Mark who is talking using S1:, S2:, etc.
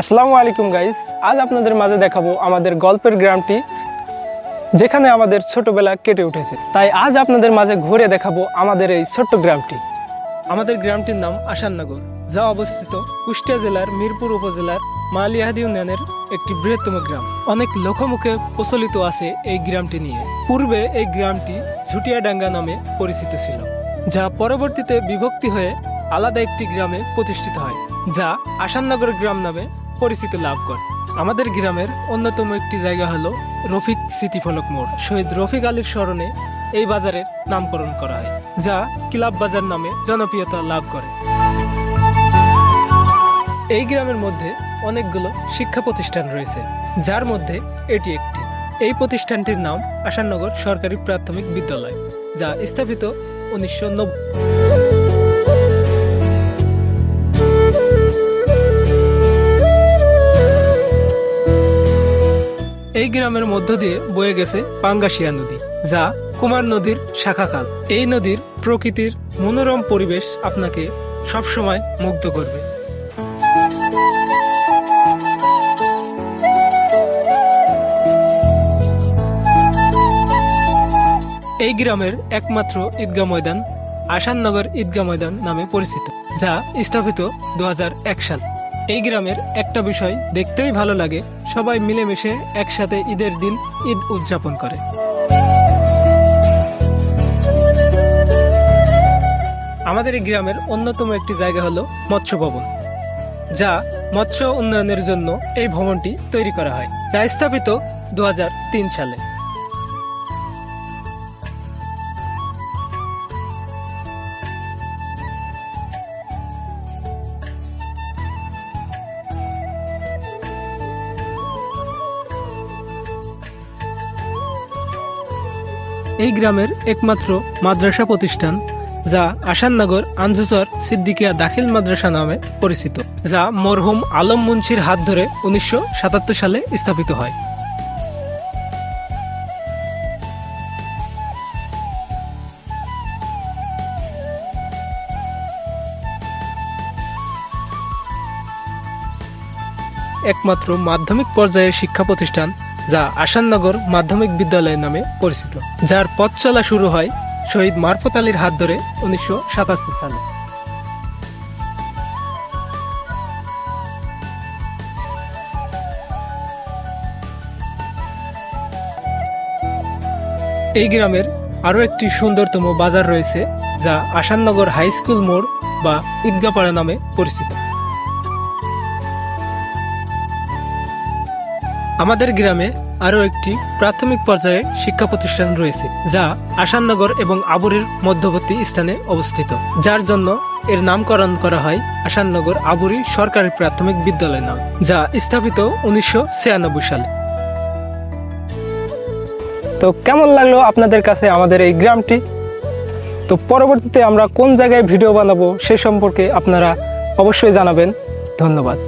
S1: আসসালামু আলাইকুম গাইস আজ আপনাদের মাঝে দেখাবো আমাদের গল্পের গ্রামটি, যেখানে আমাদের ছোটবেলা কেটে উঠেছে। তাই আজ আপনাদের মাঝে ঘুরে দেখাবো আমাদের এই ছোট্ট গ্রামটি। আমাদের গ্রামটির নাম আসাননগর, যা অবস্থিত কুষ্টিয়া জেলার মিরপুর উপজেলার মালিয়াহাদি ইউনিয়নের একটি বৃহত্তম গ্রাম। অনেক লোকমুখে প্রচলিত আছে এই গ্রামটি নিয়ে। পূর্বে এই গ্রামটি ঝুটিয়াডাঙ্গা নামে পরিচিত ছিল, যা পরবর্তীতে বিভক্তি হয়ে আলাদা একটি গ্রামে প্রতিষ্ঠিত হয়, যা আসাননগর গ্রাম নামে পরিচিতি লাভ করে। আমাদের গ্রামের অন্যতম একটি জায়গা হলো রফিক স্মৃতিফলক মোড়। শহীদ রফিক আলীর স্মরণে এই বাজারের নামকরণ করা হয়, যা ক্লাব বাজার নামে জনপ্রিয়তা লাভ করে। এই গ্রামের মধ্যে অনেকগুলো শিক্ষা প্রতিষ্ঠান রয়েছে, যার মধ্যে এটি একটি। এই প্রতিষ্ঠানটির নাম আসাননগর সরকারি প্রাথমিক বিদ্যালয়, যা স্থাপিত উনিশশো নব্বই। গ্রামের মধ্য দিয়ে বয়ে গেছে পাঙ্গাশিয়া নদী, যা কুমার নদীর শাখা খাল এই নদীর প্রকৃতির মনোরম পরিবেশ আপনাকে সবসময় মুগ্ধ করবে। এই গ্রামের একমাত্র ঈদগাহ ময়দান আসাননগর ঈদগাহ ময়দান নামে পরিচিত, যা স্থাপিত দু হাজার এক সাল। এই গ্রামের একটা বিষয় দেখতেই ভালো লাগে। সবাই মিলেমিশে একসাথে ঈদের দিন ঈদ উদযাপন করে। আমাদের এই গ্রামের অন্যতম একটি জায়গা হলো মৎস্য ভবন, যা মৎস্য উন্নয়নের জন্য এই ভবনটি তৈরি করা হয়, যা স্থাপিত দু হাজার তিন সালে। এই গ্রামের একমাত্র মাদ্রাসা প্রতিষ্ঠান, যা আসাননগর আঞ্জুসর সিদ্দিকিয়া দাখিল মাদ্রাসা নামে পরিচিত, যা মরহুম আলম মুন্সির হাত ধরে উনিশশো সালে স্থাপিত হয়। একমাত্র মাধ্যমিক পর্যায়ের শিক্ষা প্রতিষ্ঠান যা আসাননগর মাধ্যমিক বিদ্যালয় নামে পরিচিত, যার পথ চলা শুরু হয় শহীদ মারফত আলীর হাত ধরে উনিশশো সাতাত্তর সালে। এই গ্রামের আরও একটি সুন্দরতম বাজার রয়েছে, যা আসাননগর হাই স্কুল মোড় বা ঈদগাপাড়া নামে পরিচিত। আমাদের গ্রামে আরও একটি প্রাথমিক পর্যায়ে শিক্ষা প্রতিষ্ঠান রয়েছে, যা আসাননগর এবং আবুরির মধ্যবর্তী স্থানে অবস্থিত। যার জন্য এর নামকরণ করা হয় আসাননগর আবুরি সরকারি প্রাথমিক বিদ্যালয় নাম, যা স্থাপিত উনিশশো ছিয়ানব্বই সালে। তো কেমন লাগল আপনাদের কাছে আমাদের এই গ্রামটি? তো পরবর্তীতে আমরা কোন জায়গায় ভিডিও বানাবো সে সম্পর্কে আপনারা অবশ্যই জানাবেন। ধন্যবাদ।